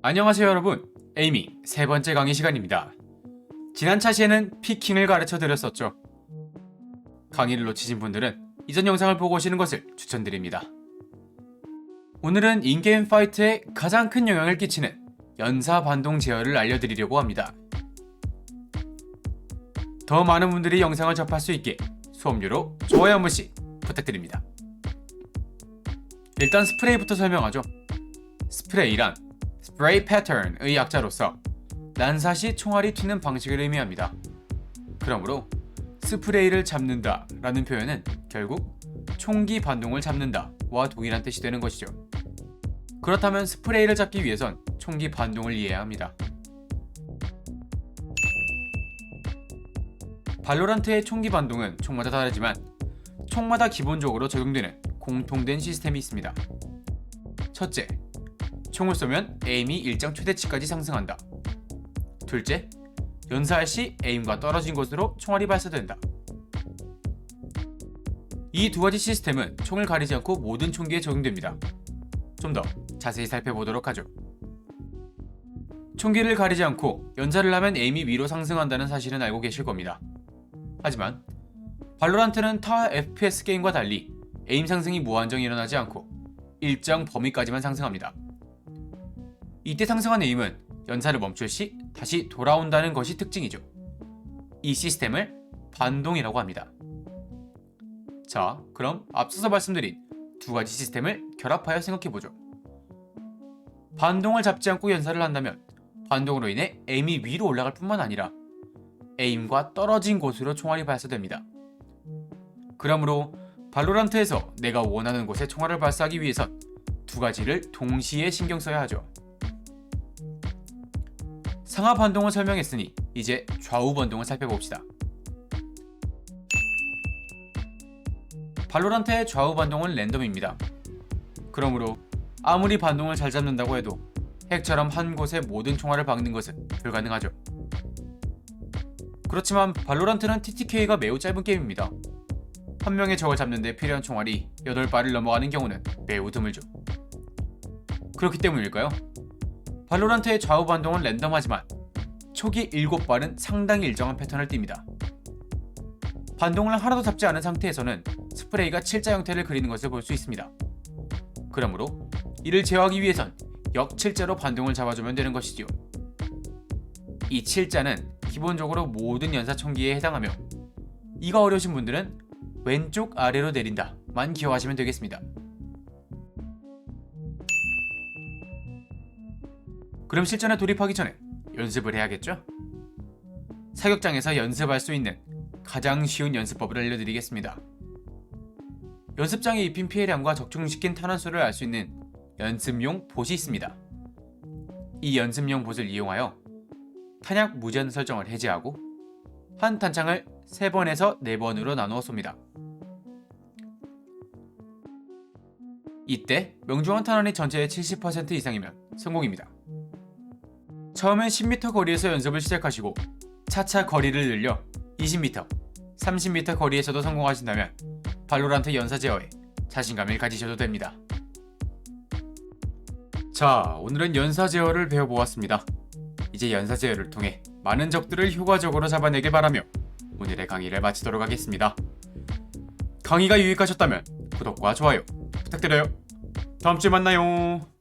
안녕하세요 여러분. 에이미 세 번째 강의 시간입니다. 지난 차시에는 피킹을 가르쳐 드렸었죠. 강의를 놓치신 분들은 이전 영상을 보고 오시는 것을 추천드립니다. 오늘은 인게임 파이트에 가장 큰 영향을 끼치는 연사 반동 제어를 알려드리려고 합니다. 더 많은 분들이 영상을 접할 수 있게 수업료로 좋아요 한 번씩 부탁드립니다. 일단 스프레이부터 설명하죠. 스프레이란 스프레이 패턴의 약자로서 난사시 총알이 튀는 방식을 의미합니다. 그러므로 스프레이를 잡는다 라는 표현은 결국 총기 반동을 잡는다 와 동일한 뜻이 되는 것이죠. 그렇다면 스프레이를 잡기 위해선 총기 반동을 이해해야 합니다. 발로란트의 총기 반동은 총마다 다르지만 총마다 기본적으로 적용되는 공통된 시스템이 있습니다. 첫째, 총을 쏘면 에임이 일정 최대치까지 상승한다. 둘째, 연사할 시 에임과 떨어진 곳으로 총알이 발사된다. 이 두 가지 시스템은 총을 가리지 않고 모든 총기에 적용됩니다. 좀 더 자세히 살펴보도록 하죠. 총기를 가리지 않고 연사를 하면 에임이 위로 상승한다는 사실은 알고 계실 겁니다. 하지만 발로란트는 타 FPS 게임과 달리 에임 상승이 무한정 일어나지 않고 일정 범위까지만 상승합니다. 이때 상승한 에임은 연사를 멈출 시 다시 돌아온다는 것이 특징이죠. 이 시스템을 반동이라고 합니다. 자, 그럼 앞서서 말씀드린 두 가지 시스템을 결합하여 생각해보죠. 반동을 잡지 않고 연사를 한다면 반동으로 인해 에임이 위로 올라갈 뿐만 아니라 에임과 떨어진 곳으로 총알이 발사됩니다. 그러므로 발로란트에서 내가 원하는 곳에 총알을 발사하기 위해선 두 가지를 동시에 신경 써야 하죠. 상하 반동을 설명했으니 이제 좌우 반동을 살펴봅시다. 발로란트의 좌우 반동은 랜덤입니다. 그러므로 아무리 반동을 잘 잡는다고 해도 핵처럼 한 곳에 모든 총알을 박는 것은 불가능하죠. 그렇지만 발로란트는 TTK가 매우 짧은 게임입니다. 한 명의 적을 잡는데 필요한 총알이 8발을 넘어가는 경우는 매우 드물죠. 그렇기 때문일까요? 발로란트의 좌우 반동은 랜덤하지만 초기 7발은 상당히 일정한 패턴을 띱니다. 반동을 하나도 잡지 않은 상태에서는 스프레이가 칠자 형태를 그리는 것을 볼 수 있습니다. 그러므로 이를 제어하기 위해선 역칠자로 반동을 잡아주면 되는 것이지요. 이 칠자는 기본적으로 모든 연사총기에 해당하며 이가 어려우신 분들은 왼쪽 아래로 내린다만 기억하시면 되겠습니다. 그럼 실전에 돌입하기 전에 연습을 해야겠죠? 사격장에서 연습할 수 있는 가장 쉬운 연습법을 알려드리겠습니다. 연습장에 입힌 피해량과 적중시킨 탄환수를 알 수 있는 연습용 봇이 있습니다. 이 연습용 봇을 이용하여 탄약 무전 설정을 해제하고 한 탄창을 3번에서 4번으로 나누어 쏩니다. 이때 명중한 탄환이 전체의 70% 이상이면 성공입니다. 처음엔 10m 거리에서 연습을 시작하시고 차차 거리를 늘려 20m, 30m 거리에서도 성공하신다면 발로란트 연사 제어에 자신감을 가지셔도 됩니다. 자, 오늘은 연사 제어를 배워보았습니다. 이제 연사 제어를 통해 많은 적들을 효과적으로 잡아내길 바라며 오늘의 강의를 마치도록 하겠습니다. 강의가 유익하셨다면 구독과 좋아요 부탁드려요. 다음 주에 만나요.